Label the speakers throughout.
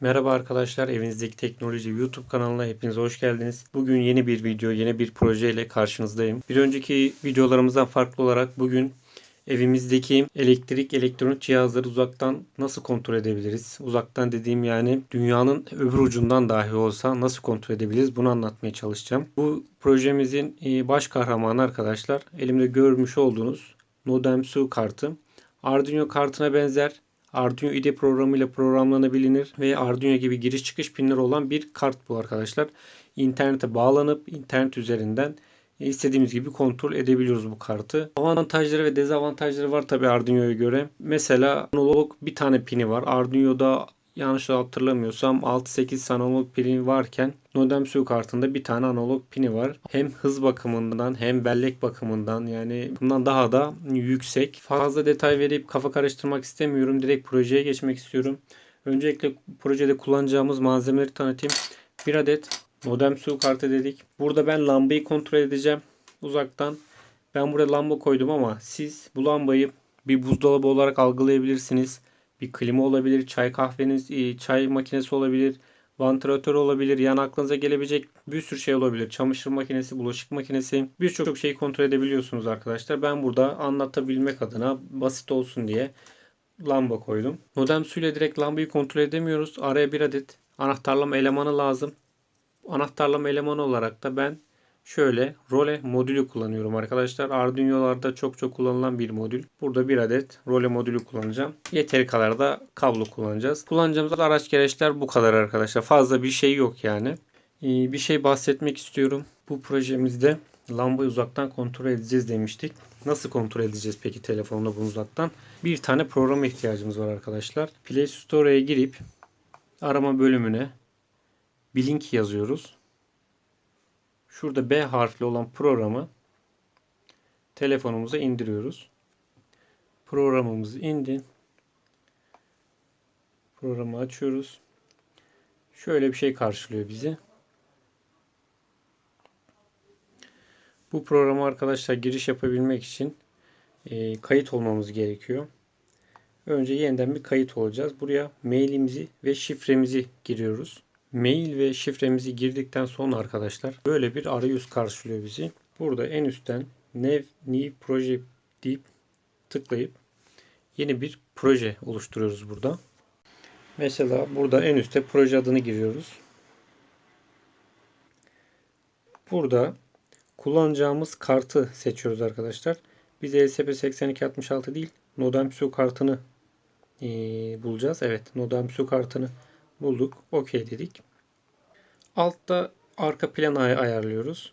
Speaker 1: Merhaba arkadaşlar, Evinizdeki Teknoloji YouTube kanalına hepiniz hoş geldiniz. Bugün yeni bir video, yeni bir proje ile karşınızdayım. Bir önceki videolarımızdan farklı olarak bugün evimizdeki elektrik, elektronik cihazları uzaktan nasıl kontrol edebiliriz? Uzaktan dediğim yani dünyanın öbür ucundan dahi olsa nasıl kontrol edebiliriz? Bunu anlatmaya çalışacağım. Bu projemizin e, baş kahramanı arkadaşlar elimde görmüş olduğunuz Nodemsu kartı. Arduino kartına benzer Arduino IDE programıyla programlanabilir ve Arduino gibi giriş çıkış pinleri olan bir kart bu arkadaşlar. İnternete bağlanıp internet üzerinden istediğimiz gibi kontrol edebiliyoruz bu kartı. Avantajları ve dezavantajları var tabi Arduino'ya göre. Mesela analog bir tane pini var. Arduino'da yanlış hatırlamıyorsam 6-8 analog pini varken Nodem Su kartında bir tane analog pini var. Hem hız bakımından hem bellek bakımından yani bundan daha da yüksek. Fazla detay verip kafa karıştırmak istemiyorum. Direkt projeye geçmek istiyorum. Öncelikle projede kullanacağımız malzemeleri tanıtayım. Bir adet modem su kartı dedik. Burada ben lambayı kontrol edeceğim uzaktan. Ben buraya lamba koydum ama siz bu lambayı bir buzdolabı olarak algılayabilirsiniz bir klima olabilir, çay kahveniz, e, çay makinesi olabilir, vantilatör olabilir, yan aklınıza gelebilecek bir sürü şey olabilir. Çamaşır makinesi, bulaşık makinesi birçok şeyi kontrol edebiliyorsunuz arkadaşlar. Ben burada anlatabilmek adına basit olsun diye lamba koydum. Modem suyla direkt lambayı kontrol edemiyoruz. Araya bir adet anahtarlama elemanı lazım. Anahtarlama elemanı olarak da ben Şöyle role modülü kullanıyorum arkadaşlar. Arduino'larda çok çok kullanılan bir modül. Burada bir adet role modülü kullanacağım. Yeteri kadar da kablo kullanacağız. Kullanacağımız araç gereçler bu kadar arkadaşlar. Fazla bir şey yok yani. Ee, bir şey bahsetmek istiyorum. Bu projemizde lambayı uzaktan kontrol edeceğiz demiştik. Nasıl kontrol edeceğiz peki telefonla bunu uzaktan? Bir tane programa ihtiyacımız var arkadaşlar. Play Store'a girip arama bölümüne Blink yazıyoruz şurada B harfli olan programı telefonumuza indiriyoruz. Programımız indi. Programı açıyoruz. Şöyle bir şey karşılıyor bizi. Bu programa arkadaşlar giriş yapabilmek için e, kayıt olmamız gerekiyor. Önce yeniden bir kayıt olacağız. Buraya mailimizi ve şifremizi giriyoruz. Mail ve şifremizi girdikten sonra arkadaşlar böyle bir arayüz karşılıyor bizi. Burada en üstten New, New Proje deyip tıklayıp yeni bir proje oluşturuyoruz burada. Mesela burada en üstte proje adını giriyoruz. Burada kullanacağımız kartı seçiyoruz arkadaşlar. Biz ESP8266 değil Nodemsu kartını e, bulacağız. Evet Nodemsu kartını bulduk. OK dedik. Altta arka planı ay ayarlıyoruz.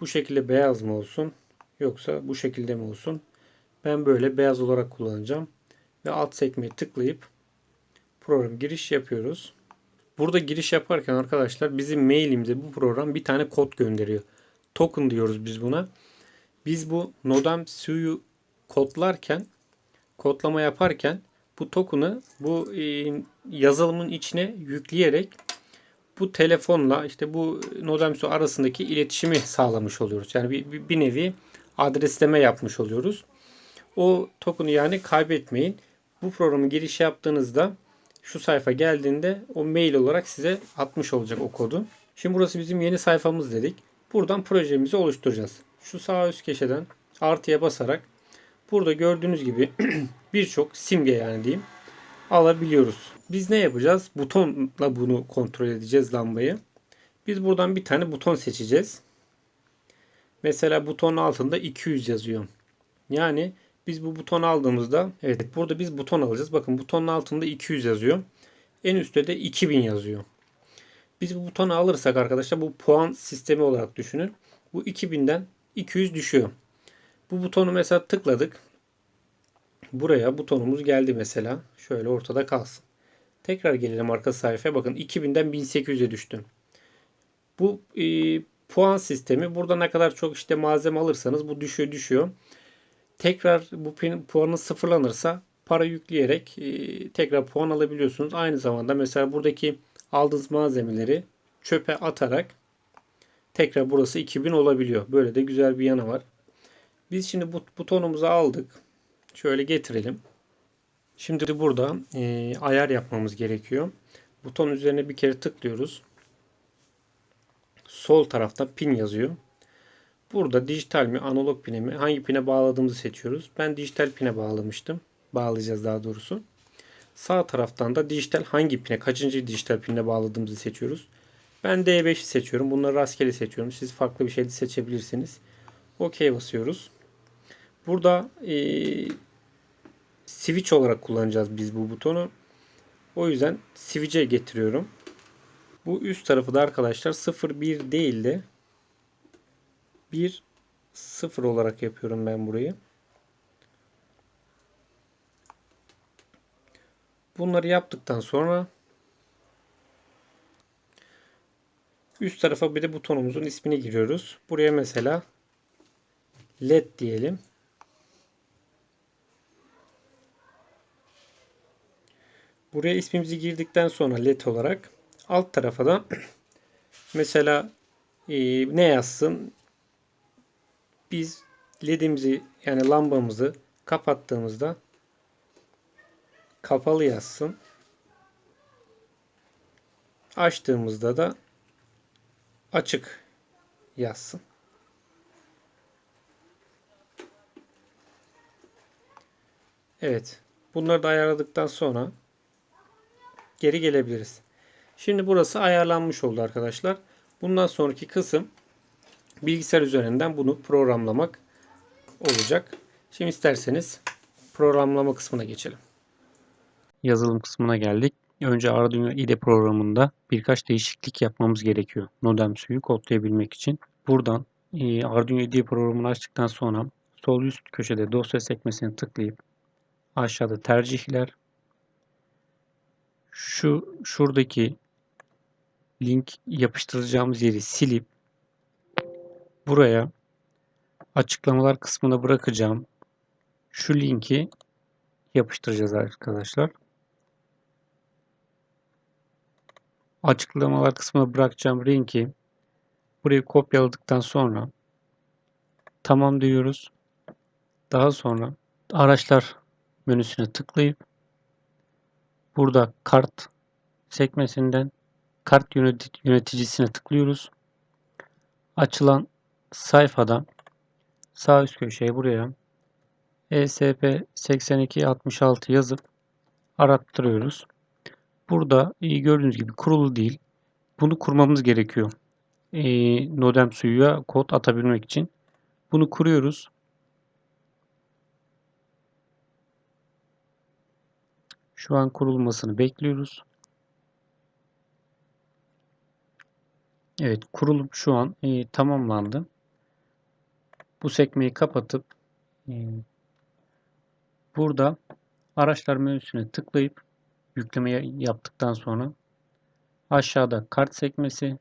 Speaker 1: Bu şekilde beyaz mı olsun yoksa bu şekilde mi olsun? Ben böyle beyaz olarak kullanacağım. Ve alt sekmeye tıklayıp program giriş yapıyoruz. Burada giriş yaparken arkadaşlar bizim mailimize bu program bir tane kod gönderiyor. Token diyoruz biz buna. Biz bu Nodam suyu kodlarken kodlama yaparken bu token'ı bu e, yazılımın içine yükleyerek bu telefonla işte bu Nodemso arasındaki iletişimi sağlamış oluyoruz. Yani bir, bir, bir nevi adresleme yapmış oluyoruz. O token'ı yani kaybetmeyin. Bu programı giriş yaptığınızda şu sayfa geldiğinde o mail olarak size atmış olacak o kodu. Şimdi burası bizim yeni sayfamız dedik. Buradan projemizi oluşturacağız. Şu sağ üst köşeden artıya basarak burada gördüğünüz gibi birçok simge yani diyeyim alabiliyoruz. Biz ne yapacağız? Butonla bunu kontrol edeceğiz lambayı. Biz buradan bir tane buton seçeceğiz. Mesela butonun altında 200 yazıyor. Yani biz bu buton aldığımızda evet burada biz buton alacağız. Bakın butonun altında 200 yazıyor. En üstte de 2000 yazıyor. Biz bu butonu alırsak arkadaşlar bu puan sistemi olarak düşünün. Bu 2000'den 200 düşüyor. Bu butonu mesela tıkladık. Buraya butonumuz geldi mesela. Şöyle ortada kalsın. Tekrar gelelim arka sayfaya. Bakın 2000'den 1800'e düştüm. Bu e, puan sistemi. Burada ne kadar çok işte malzeme alırsanız bu düşüyor düşüyor. Tekrar bu puanı sıfırlanırsa para yükleyerek e, tekrar puan alabiliyorsunuz. Aynı zamanda mesela buradaki aldığınız malzemeleri çöpe atarak tekrar burası 2000 olabiliyor. Böyle de güzel bir yanı var. Biz şimdi bu butonumuzu aldık. Şöyle getirelim. Şimdi burada e, ayar yapmamız gerekiyor. Buton üzerine bir kere tıklıyoruz. Sol tarafta pin yazıyor. Burada dijital mi, analog pine mi, hangi pine bağladığımızı seçiyoruz. Ben dijital pine bağlamıştım. Bağlayacağız daha doğrusu. Sağ taraftan da dijital hangi pine, kaçıncı dijital pine bağladığımızı seçiyoruz. Ben D5'i seçiyorum. Bunları rastgele seçiyorum. Siz farklı bir şey de seçebilirsiniz. OK basıyoruz. Burada e, switch olarak kullanacağız biz bu butonu. O yüzden switch'e getiriyorum. Bu üst tarafı da arkadaşlar 0-1 değil de 1 0 olarak yapıyorum ben burayı. Bunları yaptıktan sonra üst tarafa bir de butonumuzun ismini giriyoruz. Buraya mesela led diyelim. Buraya ismimizi girdikten sonra led olarak alt tarafa da mesela e, ne yazsın? Biz ledimizi yani lambamızı kapattığımızda kapalı yazsın. Açtığımızda da açık yazsın. Evet. Bunları da ayarladıktan sonra geri gelebiliriz. Şimdi burası ayarlanmış oldu arkadaşlar. Bundan sonraki kısım bilgisayar üzerinden bunu programlamak olacak. Şimdi isterseniz programlama kısmına geçelim. Yazılım kısmına geldik. Önce Arduino IDE programında birkaç değişiklik yapmamız gerekiyor. Modem suyu kodlayabilmek için. Buradan e, Arduino IDE programını açtıktan sonra sol üst köşede dosya sekmesini tıklayıp aşağıda tercihler şu şuradaki link yapıştıracağımız yeri silip buraya açıklamalar kısmına bırakacağım şu linki yapıştıracağız arkadaşlar. Açıklamalar kısmına bırakacağım linki burayı kopyaladıktan sonra tamam diyoruz. Daha sonra araçlar menüsüne tıklayıp burada kart sekmesinden kart yöneticisine tıklıyoruz. Açılan sayfada sağ üst köşeye buraya ESP 8266 yazıp arattırıyoruz. Burada iyi gördüğünüz gibi kurulu değil. Bunu kurmamız gerekiyor. E, Nodem suyuya kod atabilmek için. Bunu kuruyoruz. Şu an kurulmasını bekliyoruz. Evet kurulum şu an e, tamamlandı. Bu sekmeyi kapatıp e, burada araçlar menüsüne tıklayıp yükleme yaptıktan sonra aşağıda kart sekmesi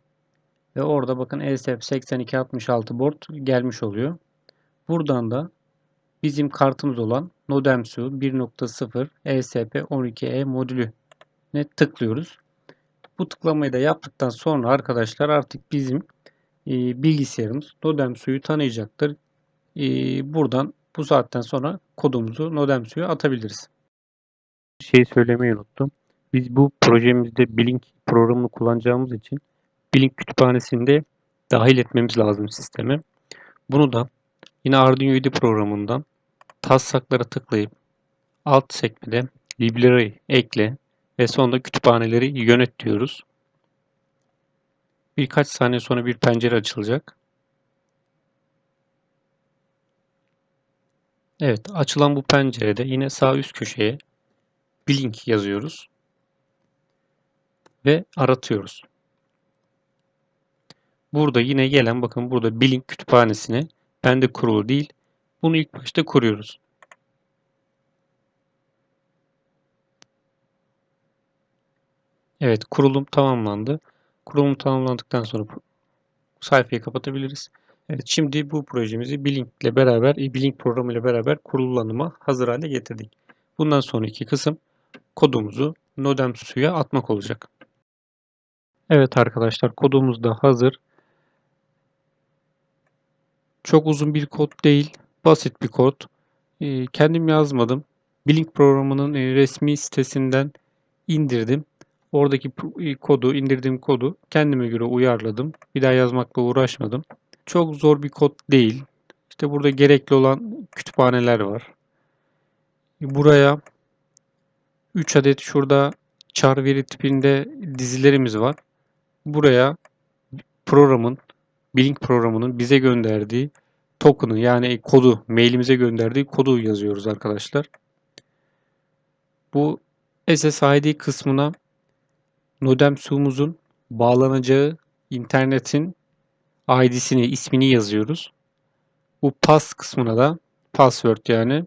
Speaker 1: ve orada bakın ESP 8266 board gelmiş oluyor. Buradan da bizim kartımız olan Nodemsu 1.0 ESP12E modülü ne tıklıyoruz. Bu tıklamayı da yaptıktan sonra arkadaşlar artık bizim e, bilgisayarımız Nodemsu'yu tanıyacaktır. E, buradan bu saatten sonra kodumuzu Nodemsu'ya atabiliriz. Şey söylemeyi unuttum. Biz bu projemizde Blink programını kullanacağımız için Blink kütüphanesinde dahil etmemiz lazım sisteme. Bunu da yine Arduino IDE programından taslaklara tıklayıp alt sekmede library ekle ve sonunda kütüphaneleri yönet diyoruz. Birkaç saniye sonra bir pencere açılacak. Evet, açılan bu pencerede yine sağ üst köşeye Blink yazıyoruz ve aratıyoruz. Burada yine gelen bakın burada Blink kütüphanesine bende kurulu değil. Bunu ilk başta kuruyoruz. Evet kurulum tamamlandı. Kurulum tamamlandıktan sonra sayfayı kapatabiliriz. Evet şimdi bu projemizi Blink ile beraber, Blink programı ile beraber kullanıma hazır hale getirdik. Bundan sonraki kısım kodumuzu Nodem suya atmak olacak. Evet arkadaşlar kodumuz da hazır. Çok uzun bir kod değil. Basit bir kod. Ee, kendim yazmadım. Blink programının e, resmi sitesinden indirdim. Oradaki p- kodu, indirdiğim kodu kendime göre uyarladım. Bir daha yazmakla uğraşmadım. Çok zor bir kod değil. İşte burada gerekli olan kütüphaneler var. Buraya 3 adet şurada char veri tipinde dizilerimiz var. Buraya programın, Blink programının bize gönderdiği token'ı yani kodu, mailimize gönderdiği kodu yazıyoruz arkadaşlar. Bu SSID kısmına modem suğumuzun bağlanacağı internetin ID'sini, ismini yazıyoruz. Bu pass kısmına da password yani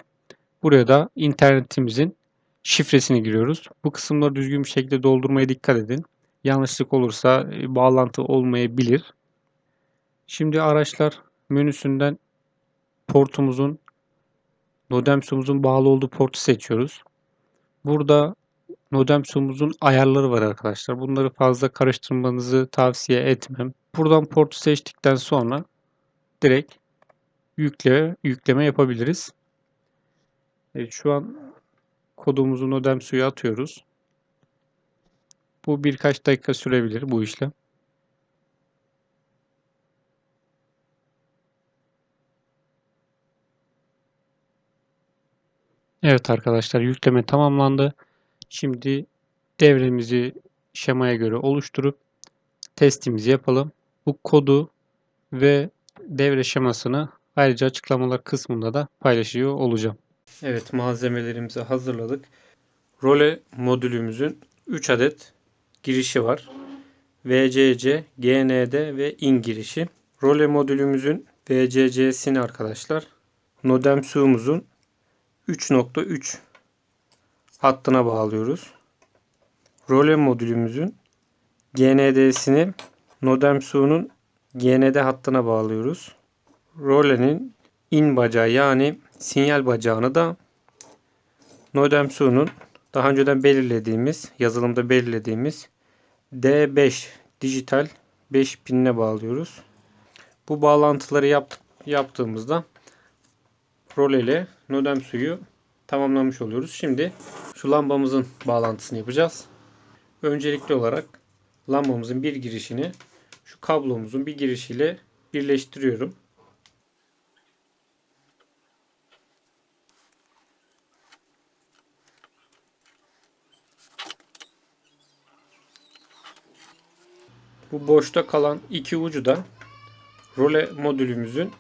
Speaker 1: buraya da internetimizin şifresini giriyoruz. Bu kısımları düzgün bir şekilde doldurmaya dikkat edin. Yanlışlık olursa e, bağlantı olmayabilir. Şimdi araçlar menüsünden portumuzun modem suğumuzun bağlı olduğu portu seçiyoruz. Burada modem suğumuzun ayarları var arkadaşlar. Bunları fazla karıştırmanızı tavsiye etmem. Buradan portu seçtikten sonra direkt yükle, yükleme yapabiliriz. Evet, şu an kodumuzu modem suya atıyoruz. Bu birkaç dakika sürebilir bu işlem. Evet arkadaşlar yükleme tamamlandı. Şimdi devremizi şemaya göre oluşturup testimizi yapalım. Bu kodu ve devre şemasını ayrıca açıklamalar kısmında da paylaşıyor olacağım. Evet malzemelerimizi hazırladık. Role modülümüzün 3 adet girişi var. VCC, GND ve IN girişi. Role modülümüzün VCC'sini arkadaşlar modem suğumuzun 3.3 hattına bağlıyoruz. Role modülümüzün GND'sini modem suğunun GND hattına bağlıyoruz. Role'nin in bacağı yani sinyal bacağını da modem suğunun daha önceden belirlediğimiz, yazılımda belirlediğimiz D5 dijital 5 pinine bağlıyoruz. Bu bağlantıları yaptık, yaptığımızda role ile modem suyu tamamlamış oluyoruz. Şimdi şu lambamızın bağlantısını yapacağız. Öncelikli olarak lambamızın bir girişini şu kablomuzun bir girişiyle birleştiriyorum. Bu boşta kalan iki ucu da role modülümüzün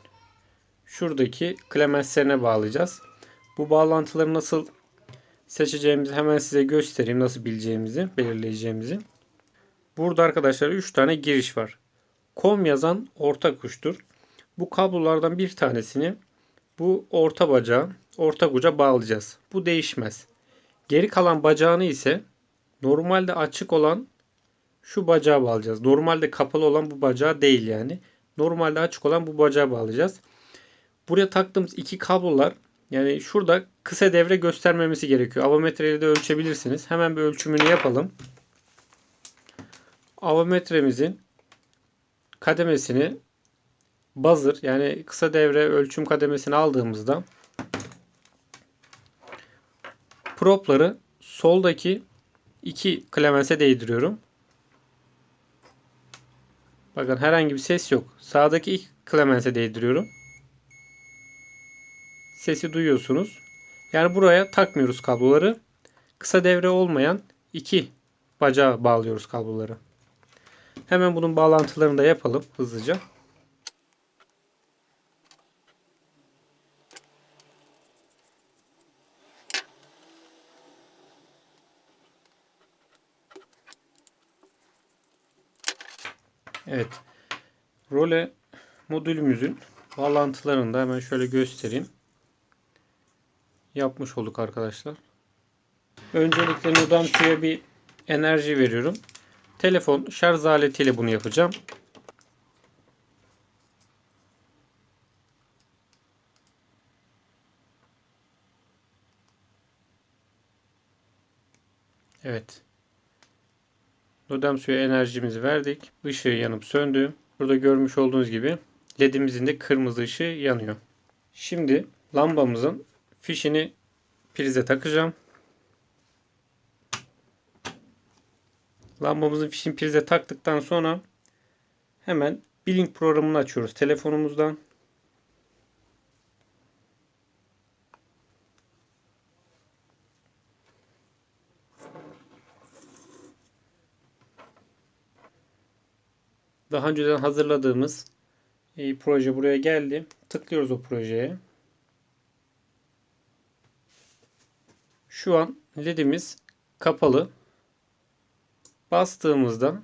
Speaker 1: şuradaki klemenslerine bağlayacağız. Bu bağlantıları nasıl seçeceğimizi hemen size göstereyim. Nasıl bileceğimizi, belirleyeceğimizi. Burada arkadaşlar 3 tane giriş var. Com yazan orta kuştur. Bu kablolardan bir tanesini bu orta bacağa, orta uca bağlayacağız. Bu değişmez. Geri kalan bacağını ise normalde açık olan şu bacağa bağlayacağız. Normalde kapalı olan bu bacağı değil yani. Normalde açık olan bu bacağa bağlayacağız. Buraya taktığımız iki kablolar yani şurada kısa devre göstermemesi gerekiyor. Avometreyle de ölçebilirsiniz. Hemen bir ölçümünü yapalım. Avometremizin kademesini buzzer yani kısa devre ölçüm kademesini aldığımızda propları soldaki iki klemense değdiriyorum. Bakın herhangi bir ses yok. Sağdaki ilk klemense değdiriyorum. Sesi duyuyorsunuz. Yani buraya takmıyoruz kabloları. Kısa devre olmayan iki bacağa bağlıyoruz kabloları. Hemen bunun bağlantılarını da yapalım hızlıca. Evet. Role modülümüzün bağlantılarını da hemen şöyle göstereyim. Yapmış olduk arkadaşlar. Öncelikle suya bir enerji veriyorum. Telefon şarj aletiyle bunu yapacağım. Evet. Modem suya enerjimizi verdik. Işığı yanıp söndü. Burada görmüş olduğunuz gibi ledimizin de kırmızı ışığı yanıyor. Şimdi lambamızın fişini prize takacağım. Lambamızın fişini prize taktıktan sonra hemen Blink programını açıyoruz telefonumuzdan. Daha önceden hazırladığımız e, proje buraya geldi. Tıklıyoruz o projeye. Şu an ledimiz kapalı. Bastığımızda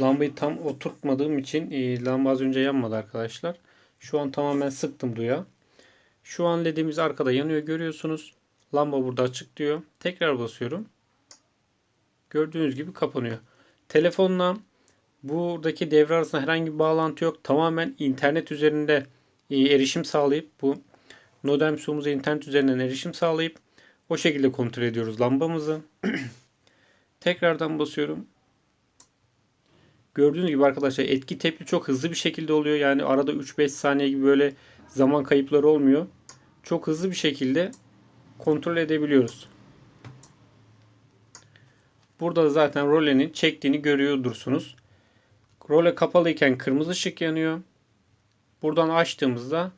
Speaker 1: lambayı tam oturtmadığım için e, lamba az önce yanmadı arkadaşlar. Şu an tamamen sıktım duya. Şu an ledimiz arkada yanıyor görüyorsunuz. Lamba burada açık diyor. Tekrar basıyorum. Gördüğünüz gibi kapanıyor. Telefonla buradaki devre arasında herhangi bir bağlantı yok. Tamamen internet üzerinde e, erişim sağlayıp bu modem suğumuza internet üzerinden erişim sağlayıp o şekilde kontrol ediyoruz lambamızı. Tekrardan basıyorum. Gördüğünüz gibi arkadaşlar etki tepki çok hızlı bir şekilde oluyor. Yani arada 3-5 saniye gibi böyle zaman kayıpları olmuyor. Çok hızlı bir şekilde kontrol edebiliyoruz. Burada da zaten rolenin çektiğini görüyordursunuz. Role kapalıyken kırmızı ışık yanıyor. Buradan açtığımızda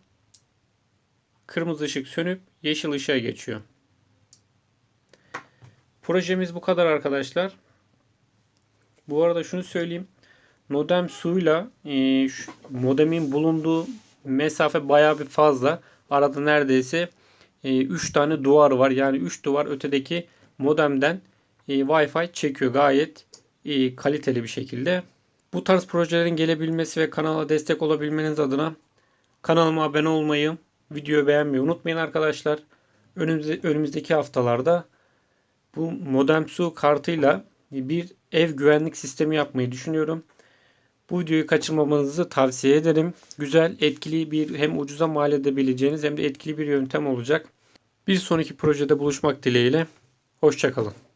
Speaker 1: kırmızı ışık sönüp yeşil ışığa geçiyor. Projemiz bu kadar arkadaşlar. Bu arada şunu söyleyeyim. Modem suyla e, şu modemin bulunduğu mesafe bayağı bir fazla. Arada neredeyse 3 tane duvar var. Yani 3 duvar ötedeki modemden e, Wi-Fi çekiyor gayet e, kaliteli bir şekilde. Bu tarz projelerin gelebilmesi ve kanala destek olabilmeniz adına kanalıma abone olmayı, videoyu beğenmeyi unutmayın arkadaşlar. Önümüzde, önümüzdeki haftalarda bu modem su kartıyla bir ev güvenlik sistemi yapmayı düşünüyorum. Bu videoyu kaçırmamanızı tavsiye ederim. Güzel, etkili bir hem ucuza mal edebileceğiniz hem de etkili bir yöntem olacak. Bir sonraki projede buluşmak dileğiyle. Hoşçakalın.